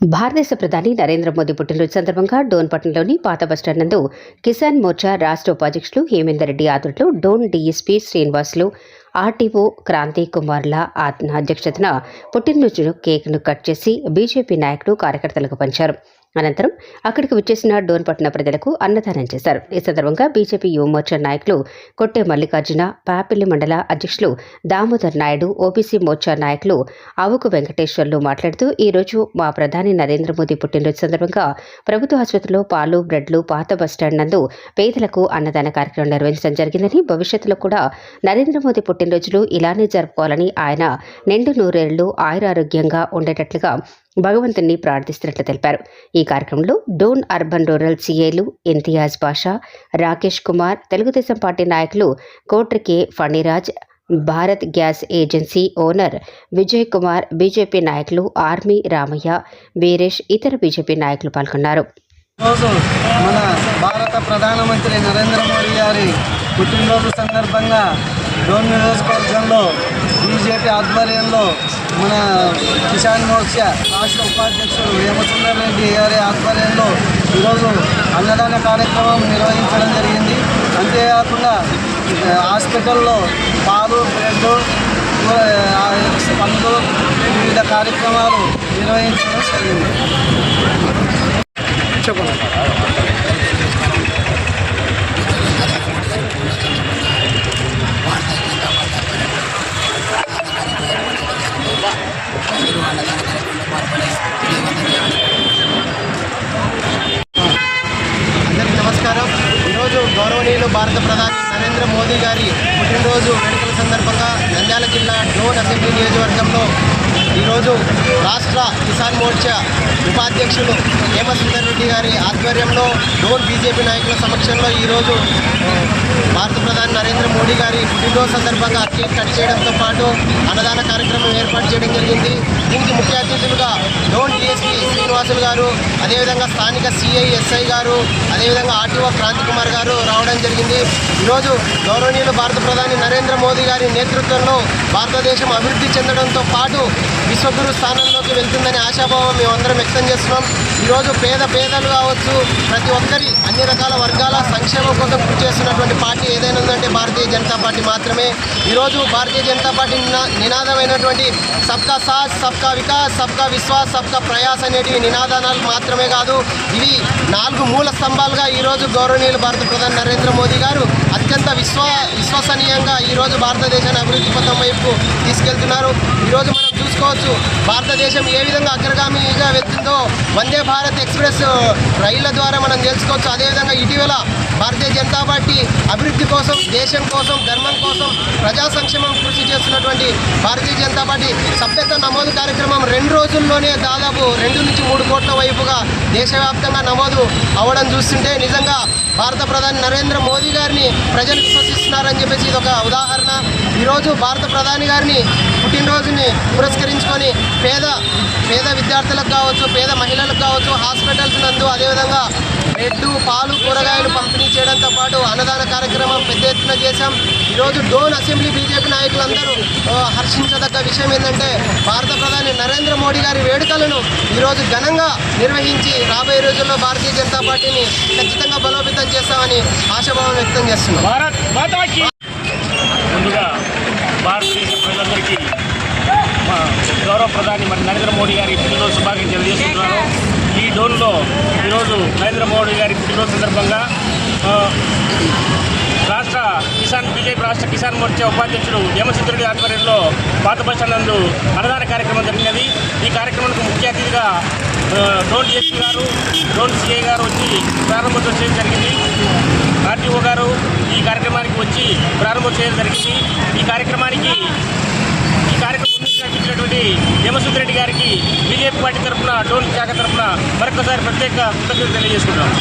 భారతదేశ ప్రధాని నరేంద్ర మోదీ పుట్టినరోజు సందర్భంగా డోన్ పట్టణంలోని పాత బస్టాండ్ నందు కిసాన్ మోర్చా రాష్ట్ర ఉపాధ్యక్షులు హేమేందర్ రెడ్డి ఆధ్వర్యంలో డోన్ డీఎస్పీ శ్రీనివాసులు ఆర్టీఓ క్రాంతి కుమార్ల ఆత్మ అధ్యక్షతన పుట్టినరోజు కేక్ను కట్ చేసి బీజేపీ నాయకులు కార్యకర్తలకు పంచారు. అనంతరం అక్కడికి వచ్చేసిన డోన్పట్న పట్టణ ప్రజలకు అన్నదానం చేశారు. ఈ సందర్భంగా బీజేపీ యువమోర్చా నాయకులు కొట్టే మల్లికార్జున పాపిల్లి మండల అధ్యక్షులు దామోదర్ నాయుడు ఓబీసీ మోర్చా నాయకులు అవుకు వెంకటేశ్వర్లు మాట్లాడుతూ ఈరోజు మా ప్రధాని నరేంద్ర మోదీ పుట్టినరోజు సందర్భంగా ప్రభుత్వ ఆసుపత్రిలో పాలు బ్రెడ్లు పాత బస్టాండ్ నందు పేదలకు అన్నదాన కార్యక్రమం నిర్వహించడం జరిగిందని భవిష్యత్తులో కూడా నరేంద్ర మోదీ పుట్టినరోజులు ఇలానే జరుపుకోవాలని ఆయన నిండు నూరేళ్ళు ఆయురారోగ్యంగా ఉండేటట్లుగా భగవంతుణ్ణి ప్రార్థిస్తున్నట్లు తెలిపారు. ఈ కార్యక్రమంలో డోన్ అర్బన్ రూరల్ సీఏలు ఇంతియాజ్ బాషా రాకేష్ కుమార్ తెలుగుదేశం పార్టీ నాయకులు Kotrike Phaniraj Bharat gas agency owner Vijay Kumar BJP నాయకులు ఆర్మీ రామయ్య వీరేష్ ఇతర బీజేపీ నాయకులు పాల్గొన్నారు. రోజు మన భారత ప్రధానమంత్రి నరేంద్ర మోడీ గారి పుట్టినరోజు సందర్భంగా డోన్ నియోజకవర్గంలో బీజేపీ ఆధ్వర్యంలో మన కిసాన్ మోర్చా రాష్ట్ర ఉపాధ్యక్షుడు వేమసుందర్ రెడ్డి గారి ఆధ్వర్యంలో ఈరోజు అన్నదాన కార్యక్రమం నిర్వహించడం జరిగింది. అంతేకాకుండా హాస్పిటల్లో పాలు బ్రెడ్ పండ్లు వివిధ కార్యక్రమాలు నిర్వహించడం జరిగింది. అందరికీ నమస్కారం. ఈరోజు గౌరవనీయులు భారత ప్రధాని నరేంద్ర మోదీ గారి పుట్టినరోజు వేడుకల సందర్భంగా నంద్యాల జిల్లా డోన్ అసెంబ్లీ నియోజకవర్గంలో ఈరోజు రాష్ట్ర కిసాన్ మోర్చా ఉపాధ్యక్షులు హేమసుందర్ రెడ్డి గారి ఆధ్వర్యంలో డోన్ బీజేపీ నాయకుల సమక్షంలో ఈరోజు భారత ప్రధాని నరేంద్ర మోడీ గారి పుట్టినరోజు సందర్భంగా కేక్ కట్ చేయడంతో పాటు అన్నదాన కార్యక్రమం ఏర్పాటు చేయడం జరిగింది. దీనికి ముఖ్య అతిథులుగా డోన్ డిఎస్పీ శ్రీనివాసులు గారు అదేవిధంగా స్థానిక సిఐఎస్ఐ గారు అదేవిధంగా ఆర్టీఓ క్రాంతి కుమార్ గారు రావడం జరిగింది. ఈరోజు గౌరవనీయులు భారత ప్రధాని నరేంద్ర మోదీ గారి నేతృత్వంలో భారతదేశం అభివృద్ధి చెందడంతో పాటు విశ్వగురు స్థానంలోకి వెళ్తుందని ఆశాభావం మేమందరం వ్యక్తం చేస్తున్నాం. ఈరోజు పేద పేదలు కావచ్చు ప్రతి ఒక్కరి అన్ని రకాల వర్గాల సంక్షేమం కోసం కృషి చేస్తున్నటువంటి భారతీయ జనతా పార్టీ మాత్రమే. ఈరోజు భారతీయ జనతా పార్టీ నినా- నినాదమైనటువంటి సబ్కా సాత్ సబ్కా వికాస్ సబ్కా విశ్వాస్ సబ్కా ప్రయాస్ అనేటివి నినాదాలు మాత్రమే కాదు. ఇవి నాలుగు మూల స్తంభాలుగా ఈరోజు గౌరవనీయులు భారత ప్రధాని నరేంద్ర మోదీ గారు అత్యంత విశ్వ విశ్వసనీయంగా ఈరోజు భారతదేశాన్ని అభివృద్ధి పథం వైపు తీసుకెళ్తున్నారు. ఈరోజు మనం చూసుకోవచ్చు భారతదేశం ఏ విధంగా అగ్రగామిగా వెళ్తుందో. వందే భారత్ ఎక్స్ప్రెస్ రైళ్ళ ద్వారా మనం తెలుసుకోవచ్చు. అదేవిధంగా ఇటీవల భారతీయ జనతా పార్టీ అభివృద్ధి కోసం దేశ కోసం ధర్మం కోసం ప్రజా సంక్షేమం కృషి చేస్తున్నటువంటి భారతీయ జనతా పార్టీ సభ్యత నమోదు కార్యక్రమం రెండు రోజుల్లోనే దాదాపు రెండు నుంచి మూడు కోట్ల వైపుగా దేశవ్యాప్తంగా నమోదు అవ్వడం చూస్తుంటే నిజంగా భారత ప్రధాని నరేంద్ర మోదీ గారిని ప్రజలు విశ్వసిస్తున్నారని చెప్పేసి ఇది ఒక ఉదాహరణ. ఈరోజు భారత ప్రధాని గారిని పుట్టినరోజుని పురస్కరించుకొని పేద పేద విద్యార్థులకు కావచ్చు పేద మహిళలకు కావచ్చు హాస్పిటల్స్ నందు అదేవిధంగా బ్రెడ్ పాలు కూరగాయలు పంపిణీ చేయడంతో పాటు అన్నదాన కార్యక్రమం పెద్ద ఎత్తున చేశాం. ఈరోజు డోన్ అసెంబ్లీ బీజేపీ నాయకులందరూ హర్షించదగ్గ విషయం ఏంటంటే భారత ప్రధాని నరేంద్ర మోడీ గారి వేడుకలను ఈరోజు ఘనంగా నిర్వహించి రాబోయే రోజుల్లో భారతీయ జనతా పార్టీని ఖచ్చితంగా బలోపేతం చేస్తామని ఆశాభావం వ్యక్తం చేస్తున్నాం. ముందుగా భారతదేశ ప్రజలందరికీ గౌరవ ప్రధాని మరి నరేంద్ర మోడీ గారి పుట్టినరోజు శుభాకాంక్షలు తెలియజేస్తున్నారు ఈ డోన్లో ఈరోజు నరేంద్ర మోడీ గారి పుట్టినరోజు సందర్భంగా రాష్ట్ర కిసాన్ బీజేపీ రాష్ట్ర కిసాన్ మోర్చా ఉపాధ్యక్షుడు హేమచంద్రుడి ఆధ్వర్యంలో పాత బస్ నందు అన్నదాన కార్యక్రమం జరిగినది. ఈ కార్యక్రమానికి ముఖ్య అతిథిగా డ్రోన్ డోన్ డిఎస్పీ గారు డోన్ సిఐ గారు వచ్చి ప్రారంభోత్సవం చేయడం జరిగింది. ఆర్టీఓ గారు ఈ కార్యక్రమానికి వచ్చి ప్రారంభోత్సవం చేయడం జరిగింది. ఈ కార్యక్రమానికి ఈ కార్యక్రమం ముందుకు నడిపించినటువంటి రెడ్డి గారికి బీజేపీ పార్టీ తరఫున డోన్ శాఖ తరఫున మరొకసారి ప్రత్యేక కృతజ్ఞతలు తెలియజేసుకుంటున్నాం